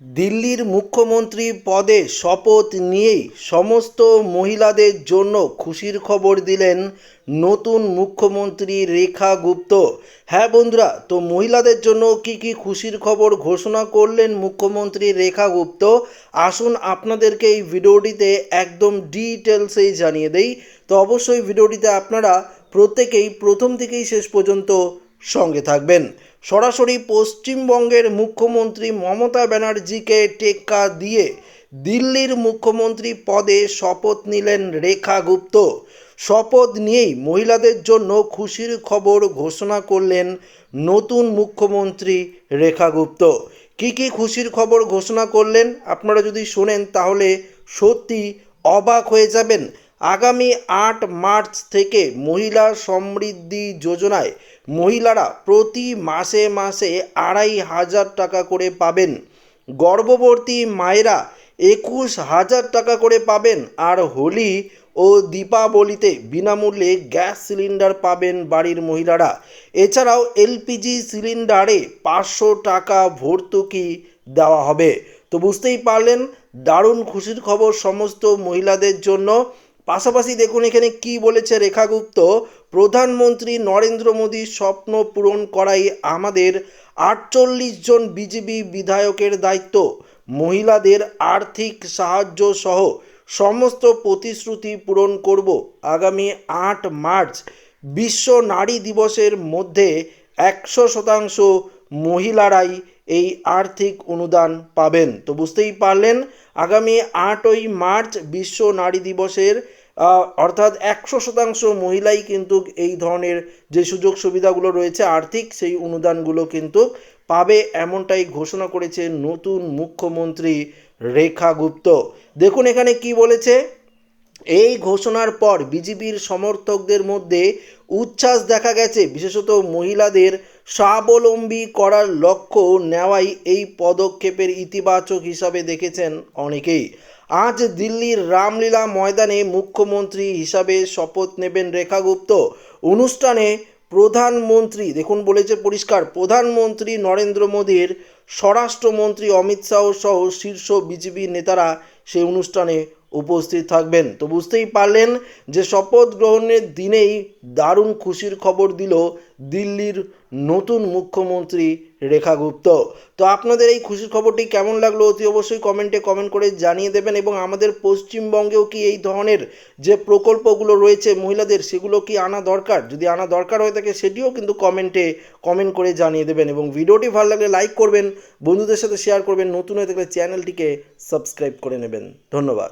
দিল্লির মুখ্যমন্ত্রী পদে শপথ নিয়েই সমস্ত মহিলাদের জন্য খুশির খবর দিলেন নতুন মুখ্যমন্ত্রী রেখা গুপ্ত। হ্যাঁ বন্ধুরা, তো মহিলাদের জন্য কি কি খুশির খবর ঘোষণা করলেন মুখ্যমন্ত্রী রেখা গুপ্ত? আসুন আপনাদেরকে এই ভিডিওটিতে একদম ডিটেলসেই জানিয়ে দেই। তো অবশ্যই ভিডিওটিতে আপনারা প্রত্যেকেই প্রথম থেকেই শেষ পর্যন্ত সঙ্গে থাকবেন। সরাসরি পশ্চিমবঙ্গের মুখ্যমন্ত্রী মমতা ব্যানার্জিকে টেক্কা দিয়ে দিল্লির মুখ্যমন্ত্রী পদে শপথ নিলেন রেখা গুপ্ত। শপথ নিয়েই মহিলাদের জন্য খুশির খবর ঘোষণা করলেন নতুন মুখ্যমন্ত্রী রেখা গুপ্ত। কী কী খুশির খবর ঘোষণা করলেন? আপনারা যদি শোনেন তাহলে সত্যি অবাক হয়ে যাবেন। আগামী আট মার্চ থেকে মহিলা সমৃদ্ধি যোজনায় মহিলারা প্রতি মাসে মাসে আড়াই হাজার টাকা করে পাবেন। গর্ভবতী মায়েরা একুশ হাজার টাকা করে পাবেন আর হোলি ও দীপাবলিতে বিনামূল্যে গ্যাস সিলিন্ডার পাবেন বাড়ির মহিলারা। এছাড়াও এলপিজি সিলিন্ডারে পাঁচশো টাকা ভর্তুকি দেওয়া হবে। তো বুঝতেই পারলেন, দারুণ খুশির খবর সমস্ত মহিলাদের জন্য। পাশাপাশি দেখুন এখানে কি বলেছে রেখা গুপ্ত প্রধানমন্ত্রী নরেন্দ্র মোদীর স্বপ্ন পূরণ করাই আমাদের আটচল্লিশ জন বিজেপি বিধায়কের দায়িত্ব। মহিলাদের আর্থিক সাহায্য সহ সমস্ত প্রতিশ্রুতি পূরণ করব। আগামী আট মার্চ বিশ্ব নারী দিবসের মধ্যে একশো শতাংশ মহিলারাই এই আর্থিক অনুদান পাবেন। তো বুঝতেই পারলেন, আগামী আটই মার্চ বিশ্ব নারী দিবসের অর্থাৎ একশো শতাংশ মহিলাই কিন্তু এই ধরনের যে সুযোগ সুবিধাগুলো রয়েছে, আর্থিক সেই অনুদানগুলো কিন্তু পাবে এমনটাই ঘোষণা করেছে নতুন মুখ্যমন্ত্রী রেখা গুপ্ত। দেখুন এখানে কি বলেছে। এই ঘোষণার পর বিজেপির সমর্থকদের মধ্যে উচ্ছ্বাস দেখা গেছে। বিশেষত মহিলাদের স্বাবলম্বী করার লক্ষ্য নেওয়াই এই পদক্ষেপের ইতিবাচক হিসাবে দেখেছেন অনেকেই। আজ দিল্লির রামলীলা ময়দানে মুখ্যমন্ত্রী হিসাবে শপথ নেবেন রেখা গুপ্ত অনুষ্ঠানে প্রধানমন্ত্রী, দেখুন বলেছে পরিষ্কার, প্রধানমন্ত্রী নরেন্দ্র মোদীর স্বরাষ্ট্রমন্ত্রী অমিত শাহ সহ শীর্ষ বিজেপি নেতারা সেই অনুষ্ঠানে উপস্থিত থাকবেন। তো বুঝতেই পারলেন যে শপথ গ্রহণের দিনেই দারুণ খুশির খবর দিল দিল্লির নতুন মুখ্যমন্ত্রী রেখা গুপ্ত। তো আপনাদের এই খুশির খবরটি কেমন লাগল অতি অবশ্যই কমেন্টে কমেন্ট করে জানিয়ে দেবেন এবং আমাদের পশ্চিমবঙ্গেও কি এই ধরনের যে প্রকল্পগুলো রয়েছে মহিলাদের, সেগুলো কি আনা দরকার? যদি আনা দরকার হয়ে থাকে সেটিও কিন্তু কমেন্টে কমেন্ট করে জানিয়ে দেবেন এবং ভিডিওটি ভালো লাগলে লাইক করবেন, বন্ধুদের সাথে শেয়ার করবেন, নতুন হয়ে থাকলে চ্যানেলটিকে সাবস্ক্রাইব করে নেবেন। ধন্যবাদ।